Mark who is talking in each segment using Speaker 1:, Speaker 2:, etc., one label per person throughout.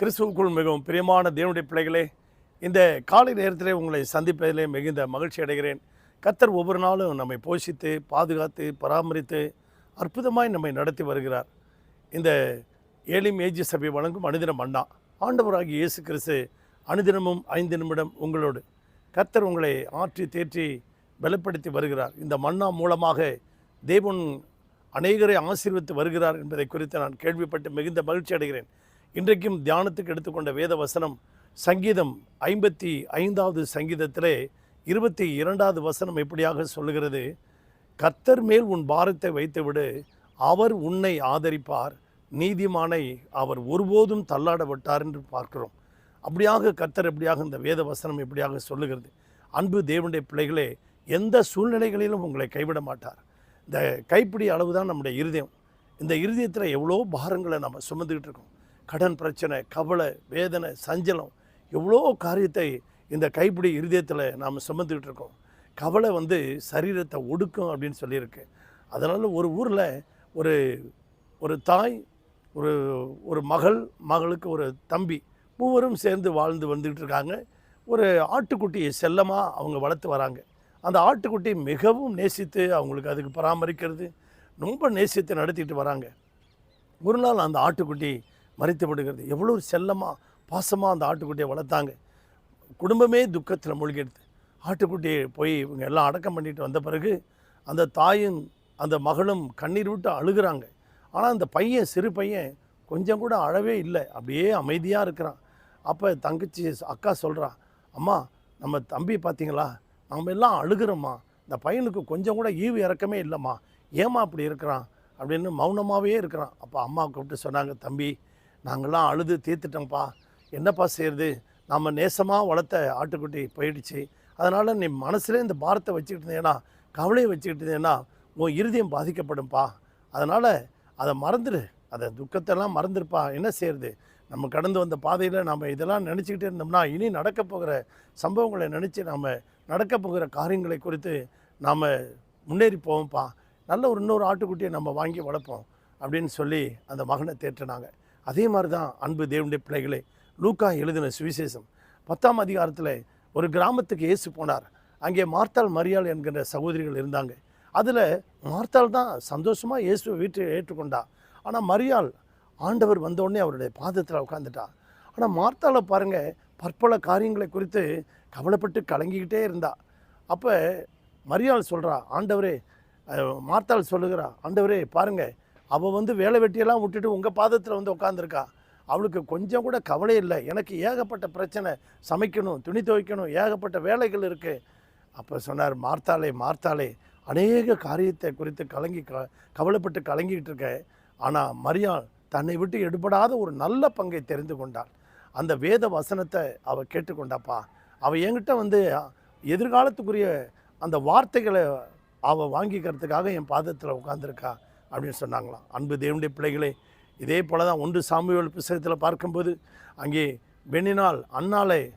Speaker 1: கிறிஸ்துவுக்குள் மிகவும் பிரியமான தேவனுடைய பிள்ளைகளே இந்த காலை நேரத்திலே உங்களை சந்திப்பதிலே மிகுந்த மகிழ்ச்சி அடைகிறேன். கத்தர் ஒவ்வொரு நாளும் நம்மை போஷித்து பாதுகாத்து பராமரித்து அற்புதமாய் நம்மை நடத்தி வருகிறார். இந்த ஏலிம் ஏஜி சபை வழங்கும் அனுதினம் அண்ணா. ஆண்டவராகி இயேசு கிறிஸ்து அனுதினமும் ஐந்து நிமிடம் உங்களோடு. கத்தர் உங்களை ஆற்றி தேற்றி பலப்படுத்தி வருகிறார். இந்த மன்னா மூலமாக தேவன் அநேகரை ஆசீர்வித்து வருகிறார் என்பதை குறித்து நான் கேள்விப்பட்டு மிகுந்த மகிழ்ச்சி அடைகிறேன். இன்றைக்கும் தியானத்துக்கு எடுத்துக்கொண்ட வேத வசனம் சங்கீதம் ஐம்பத்தி ஐந்தாவது சங்கீதத்திலே இருபத்தி இரண்டாவது வசனம் எப்படியாக சொல்லுகிறது? கர்த்தர் மேல் உன் பாரத்தை வைத்துவிடு அவர் உன்னை ஆதரிப்பார். நீதிமானை அவர் ஒருபோதும் தள்ளாட விட்டார் என்று பார்க்கிறோம். அப்படியாக கர்த்தர் எப்படியாக இந்த வேத வசனம் எப்படியாக சொல்லுகிறது? அன்பு தேவனுடைய பிள்ளைகளே எந்த சூழ்நிலைகளிலும் உங்களை கைவிட மாட்டார். இந்த கைப்பிடி அளவு தான் நம்முடைய இருதயம். இந்த இருதயத்தில் எவ்வளோ பாரங்களை நம்ம சுமந்துக்கிட்டு இருக்கோம். கடன் பிரச்சனை கவலை வேதனை சஞ்சலம் எவ்வளோ காரியத்தை இந்த கைப்பிடி இருதயத்தில் நாம் சுமந்துக்கிட்டு இருக்கோம். கவலை வந்து சரீரத்தை ஒடுக்கும் அப்படின்னு சொல்லியிருக்கு. அதனால் ஒரு ஊரில் ஒரு ஒரு தாய் ஒரு ஒரு மகள் மகளுக்கு ஒரு தம்பி மூவரும் சேர்ந்து வாழ்ந்து வந்துக்கிட்டு இருக்காங்க. ஒரு ஆட்டுக்குட்டியை செல்லமாக அவங்க வளர்த்து வராங்க. அந்த ஆட்டுக்குட்டி மிகவும் நேசித்து அவங்களுக்கு அதுக்கு பராமரிக்கிறது ரொம்ப நேசித்து நடத்திட்டு வராங்க. ஒரு நாள் அந்த ஆட்டுக்குட்டி மறித்து எவ்வளோ செல்லமாக பாசமாக அந்த ஆட்டுக்குட்டியை வளர்த்தாங்க. குடும்பமே துக்கத்தில் மூழ்கிடுது. ஆட்டுக்குட்டியை போய் இவங்க எல்லாம் அடக்கம் பண்ணிட்டு வந்த பிறகு அந்த தாயும் அந்த மகளும் கண்ணீர் விட்டு அழுகிறாங்க. ஆனால் அந்த பையன் சிறு பையன் கொஞ்சம் கூட அழவே இல்லை. அப்படியே அமைதியாக இருக்கிறான். அப்போ தங்கச்சி அக்கா சொல்கிறான் அம்மா நம்ம தம்பி பார்த்தீங்களா நம்ம எல்லாம் அழுகிறோம்மா. இந்த பையனுக்கு கொஞ்சம் கூட ஈவு இறக்கமே இல்லைம்மா. ஏம்மா அப்படி இருக்கிறான்? அப்படின்னு மௌனமாகவே இருக்கிறான். அப்போ அம்மா கூப்பிட்டு சொன்னாங்க தம்பி நாங்கள்லாம் அழுது தீர்த்துட்டோம்ப்பா என்னப்பா செய்யறது நம்ம நேசமாக வளர்த்த ஆட்டுக்குட்டி போயிடுச்சு. அதனால் நீ மனசில் இந்த பாரத்தை வச்சுக்கிட்டு இருந்தேன்னா கவலையை வச்சுக்கிட்டு இருந்தேன்னா உன் இருதயம் பாதிக்கப்படும்ப்பா அதனால் அதை மறந்துடு அதை துக்கத்தெல்லாம் மறந்துருப்பா. என்ன செய்யறது நம்ம கடந்து வந்த பாதையில் நம்ம இதெல்லாம் நினச்சிக்கிட்டே இருந்தோம்னா இனி நடக்க போகிற சம்பவங்களை நினச்சி நம்ம நடக்க போகிற காரியங்களை குறித்து நாம் முன்னேறி போவோம்ப்பா. நல்ல ஒரு இன்னொரு ஆட்டுக்குட்டியை நம்ம வாங்கி வளர்ப்போம் அப்படின்னு சொல்லி அந்த மகனை தேற்றினாங்க. அதே மாதிரி தான் அன்பு தேவனுடைய பிள்ளைகளே லூக்கா எழுதின சுவிசேஷம். பத்தாம் அதிகாரத்தில் ஒரு கிராமத்துக்கு ஏசு போனார். அங்கே மார்த்தாள் மரியாள் என்கின்ற சகோதரிகள் இருந்தாங்க. அதில் மார்த்தாள் தான் சந்தோஷமாக இயேசுவை வீட்டில் ஏற்றுக்கொண்டா. ஆனால் மரியாள் ஆண்டவர் வந்தோடனே அவருடைய பாதத்தில் உட்காந்துட்டா ஆனால் மார்த்தாளை பாருங்கள் பற்பல காரியங்களை குறித்து கவலைப்பட்டு கலங்கிக்கிட்டே இருந்தா. அப்போ மரியாள் சொல்கிறா ஆண்டவரே மார்த்தாள் சொல்லுகிறா ஆண்டவரே பாருங்கள் அவள் வந்து வேலை வெட்டியெல்லாம் விட்டுட்டு உங்கள் பாதத்தில் வந்து உட்காந்துருக்கா அவளுக்கு கொஞ்சம் கூட கவலை இல்லை. எனக்கு ஏகப்பட்ட பிரச்சனை. சமைக்கணும் துணி துவைக்கணும் ஏகப்பட்ட வேலைகள் இருக்குது அப்போ சொன்னார் மார்த்தாளே மார்த்தாளே அநேக காரியத்தை குறித்து கலங்கி க கவலைப்பட்டு கலங்கிக்கிட்டு இருக்க. ஆனால் மரியாள் தன்னை விட்டு எடுபடாத ஒரு நல்ல பங்கை தெரிந்து கொண்டாள். அந்த வேத வசனத்தை அவள் கேட்டுக்கொண்டாப்பா. அவள் என்கிட்ட வந்து எதிர்காலத்துக்குரிய அந்த வார்த்தைகளை அவள் வாங்கிக்கிறதுக்காக என் பாதத்தில் உட்காந்துருக்கா அப்படின்னு சொன்னாங்களாம். அன்பு தேவனுடைய பிள்ளைகளே இதே போல தான் ஒன்று சாமியல் புஸ்தகத்தில் பார்க்கும்போது அங்கே வெண்ணினால் அண்ணாலே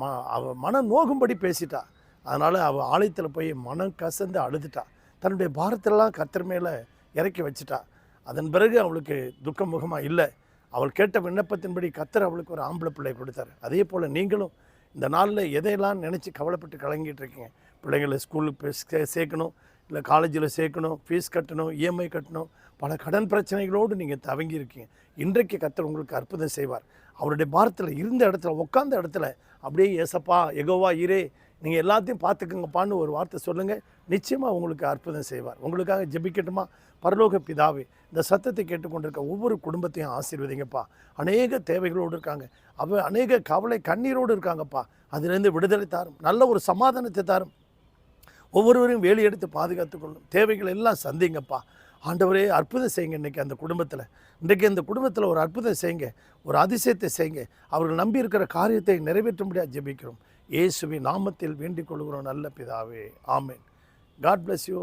Speaker 1: ம அவ மன நோகும்படி பேசிட்டா. அதனால் அவள் ஆலயத்தில் போய் மனம் கசந்து அழுதுட்டா. தன்னுடைய பாரத்திலலாம் கத்தர் மேலே இறக்கி வச்சிட்டா. அதன் பிறகு அவளுக்கு துக்கம் முகமாக இல்லை. அவள் கேட்ட விண்ணப்பத்தின்படி கத்தர் அவளுக்கு ஒரு ஆம்பளை பிள்ளை கொடுத்தாரு. அதே போல் நீங்களும் இந்த நாளில் எதையெல்லாம் நினச்சி கவலைப்பட்டு கலங்கிட்டு இருக்கீங்க? பிள்ளைங்களை ஸ்கூலுக்கு சே- சேர்க்கணும் இல்லை காலேஜில் சேர்க்கணும் ஃபீஸ் கட்டணும் இஎம்ஐ கட்டணும் பல கடன் பிரச்சனைகளோடு நீங்கள் தவங்கி இருக்கீங்க இன்றைக்கு கத்தர் உங்களுக்கு அற்புதம் செய்வார். அவருடைய பாரத்தில் இருந்த இடத்துல உட்காந்த இடத்துல அப்படியே ஏசப்பா எகோவா இரே நீங்கள் எல்லாத்தையும் பார்த்துக்குங்கப்பான்னு ஒரு வார்த்தை சொல்லுங்கள் நிச்சயமாக உங்களுக்கு அற்புதம் செய்வார். உங்களுக்காக ஜெபிக்கட்டுமா? பரலோக பிதாவே இந்த சத்தத்தை கேட்டுக்கொண்டிருக்க ஒவ்வொரு குடும்பத்தையும் ஆசீர்வதிங்கப்பா. அநேக தேவைகளோடு இருக்காங்க. அவ அநேக கவலை கண்ணீரோடு இருக்காங்கப்பா. அதுலேருந்து விடுதலை தாரும். நல்ல ஒரு சமாதானத்தை தாரும். ஒவ்வொருவரையும் வேலி எடுத்து பாதுகாத்து கொள்ளும். தேவைகள் எல்லாம் சந்திங்கப்பா. ஆண்டவரே அற்புதம் செய்யுங்க இன்றைக்கி அந்த குடும்பத்தில். இன்றைக்கி அந்த குடும்பத்தில் ஒரு அற்புதம் செய்யுங்க. ஒரு அதிசயத்தை செய்யுங்க. அவர்கள் நம்பி இருக்கிற காரியத்தை நிறைவேற்றும்படியாக ஜெபிக்கிறோம். இயேசுவின் நாமத்தில் வேண்டிக் கொள்கிறோம் நல்ல பிதாவே. ஆமேன். God bless you